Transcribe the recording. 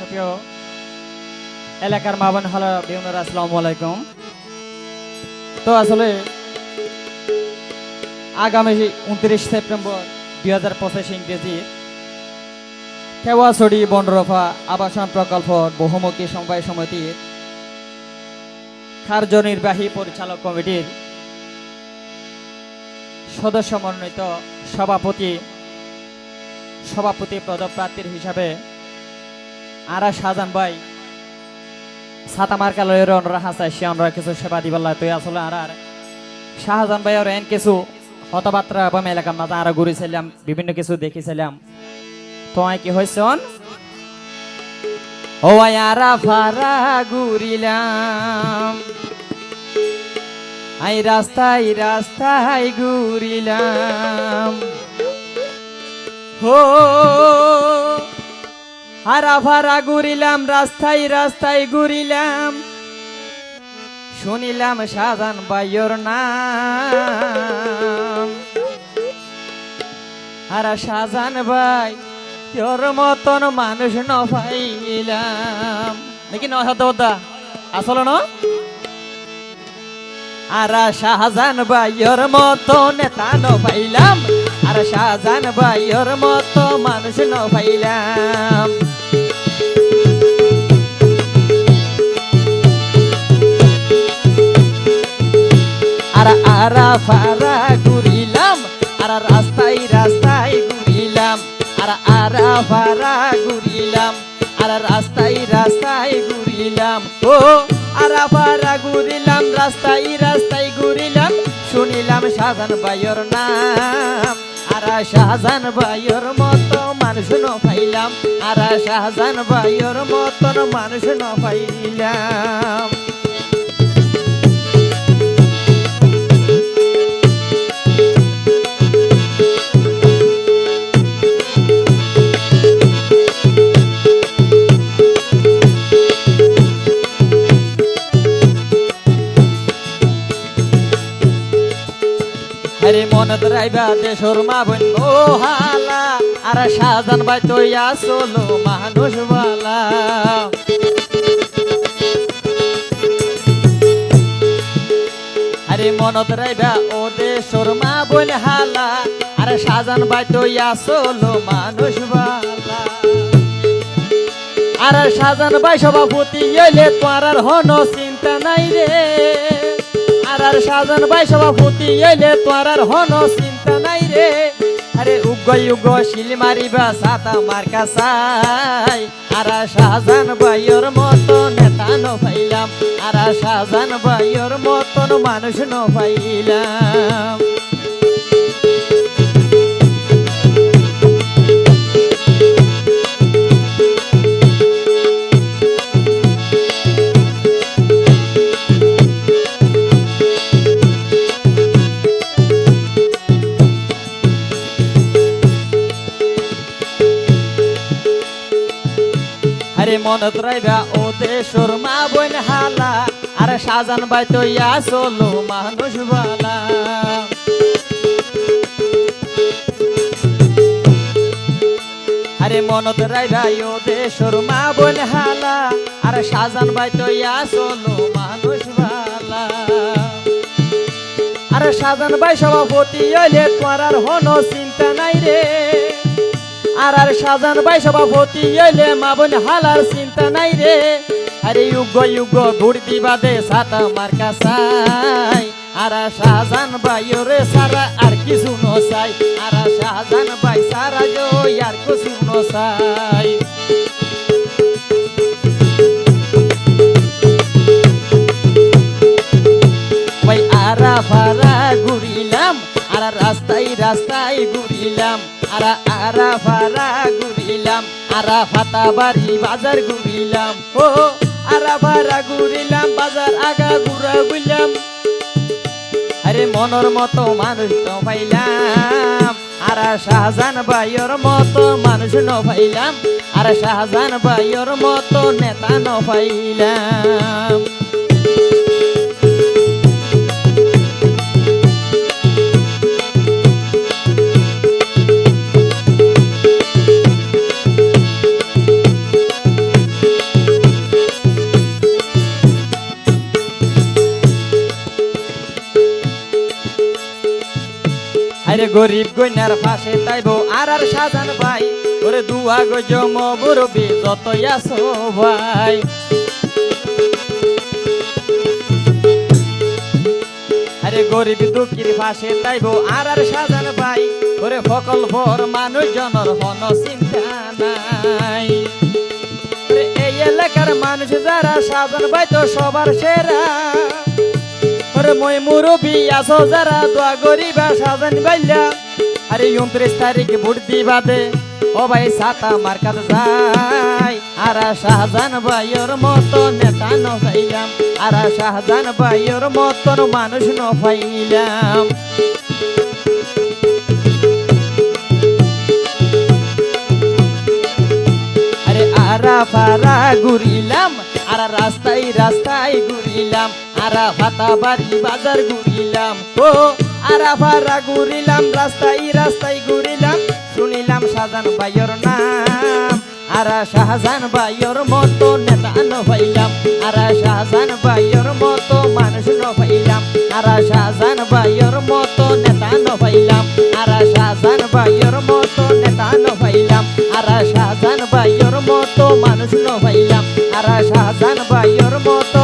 সুপ্রিয় এলাকার মা বোন হলো বিউনার, আসসালামু আলাইকুম। তো আসলে আগামী উনত্রিশ সেপ্টেম্বর দুই হাজার পঁচিশ ইংরেজি খেওয়াছড়ি বনরফা আবাসন প্রকল্প বহুমুখী সমবায় সমিতির কার্যনির্বাহী পরিচালক কমিটির সদস্য মনোনীত সভাপতি সভাপতি পদপ্রার্থীর হিসাবে আরা শাহজান ভাই সাতামার কালের অনরা হাসাইছি আমরা কিছু সেবা দিবার তুই আসলে আর আর শাহজান ভাই আর এন কিছু হতবার্তা এবং এলাকার মাঝে আরও ঘুরেছিলাম, বিভিন্ন কিছু দেখিছিলাম। তোমায় কি হয়েছে ও আরা ফারা ঘুরিলাম। আই রাস্তায় রাস্তায় ঘুরিলাম। হো হারা ফারা ঘুরিলাম, রাস্তায় রাস্তায় ঘুরিলাম। শুনিলাম সাজান বাইয়র নাম। হারা সাজান ভাই, তোর মতন মানুষ ন পাইলাম। নাকি দা আসলে না? আর শাহজান ভাইয়ের মতন তা ন পাইলাম। আর শাহজান ভাইয়ের মতো মানুষ ন পাইলাম আর আরা ফারা ঘুরিলাম, আর রাস্তায় রাস্তায় ঘুরিলাম, আর আরা ফারা ঘুরিলাম, আর রাস্তায় রাস্তায় ঘুরিলাম। ও আরা ফারা ঘুরিলাম, রাস্তায় রাস্তায় ঘুরিলাম, শুনিলাম শাহজান ভাইয়ের নাম। আরা শাহজান ভাইয়ের মতো মানুষ ন পাইলাম। আরা শাহজান ভাইয়ের মতন মানুষ ন পাইলাম। আরে মনত রাইবা দেশর মা বোন হালা, আর শাহজান ভাই তো আসলো মানুষ বালা। আরে মনত রাইবা ও দেশর মা বোন হালা, আর শাহজান ভাই তো আসলো মানুষ বালা। আর সাজান ভাই সভাপতি, এলে তোমার হন চিন্তা নাই রে। আর সাজন ভাই সভা সভাপতি এলে তোরার হন চিন্তা নাই রে। আরে উগ উগ শিল মারিবা সাতা মার্কা সাই। আর সাজান ভাইয়ের মতন নেতা ন পাইলাম আর সাজান ভাইয়ের মতন মানুষ ন পাইলাম আরে মনত রাইবা ও দেশর মা বোন হালা। আর সাজান বাই তো আসলো মানুষ বালা। আরে মনত রাইবা ও দেশর মা বোন হালা। আরে সাজান বাই তো আসলো মানুষ বালা। আরে সাজান বাই সভাপতি হইলে তোমার আর হন চিন্তা নাই রে। আর আর সাজান ভাই সভাপতি এলে মা বোন হালার চিন্তা নাই রে। আরে যুগ যুগ ঘুর দিবা দে সাত আমার কাছাই। আর সাজান ভাই রে সারা আর কিছু নসাই। আর সাজান ভাই সারা যো আর কিছু নসাই। রাস্তায় রাস্তায় ঘুরিলাম, আরা আরা ফারা ঘুরিলাম, আরা ফাতা বাড়ি বাজার ঘুরিলাম, ও আরা ফারা ঘুরিলাম, বাজার আগা ঘুরা ঘুরলাম। আরে মনের মতো মানুষ তো পাইলাম, আর শাহজান ভাইয়ের মতো মানুষ ন পাইলাম, আর শাহজান ভাইয়ের মতো নেতা ন পাইলাম। আরে গরিব গইনার পাশে তাইবো আর আর সাজান ভাই। ওরে দুয়া গো জম বরবি যতই আসো ভাই। আরে গরিব দুঃখীর পাশে তাইবো আর আর সাজান ভাই। ওরে ফকল ভর মানুষ জনর হন চিন্তা নাই। এই এলাকার মানুষ যারা সাজান ভাই তো সবার সেরা। মই মুরবি আসো যারা দোয়া গরিবা সাজান বাইলা। আরে উনত্রিশ তারিখ ভোট দিবা দে। ও ভাই, সাতা মার্কাত যাই। আরা শাহজান ভাইয়ের মতো নেতা নজাইলাম আরা শাহজান ভাইয়ের মতন মানুষ নফাইলাম। আরে আরা ফারা ঘুরিলাম, আর রাস্তায় রাস্তায় ঘুরিলাম। আরা ফাতা বাড়ি বাজার ঘুরিলাম, ও আরা ফারা ঘুরিলাম, রাস্তায় রাস্তায় ঘুরিলাম, শুনিলাম সাজান বাইয়ের নাম, আরা শাহজান বাইয়ের মতো নেতা নভাইলাম, আরা শাহজান বাইয়ের মতো মানুষ নভাইলাম, আরা শাহজান বাইয়ের মতো নেতা নভাইলাম, আরা শাহজান বাইয়ের মতো নেতা নভাইলাম, আরা শাহজান বাইয়ের মতো মানুষ নভাইলাম, আরা শাহজান বাইয়ের মতো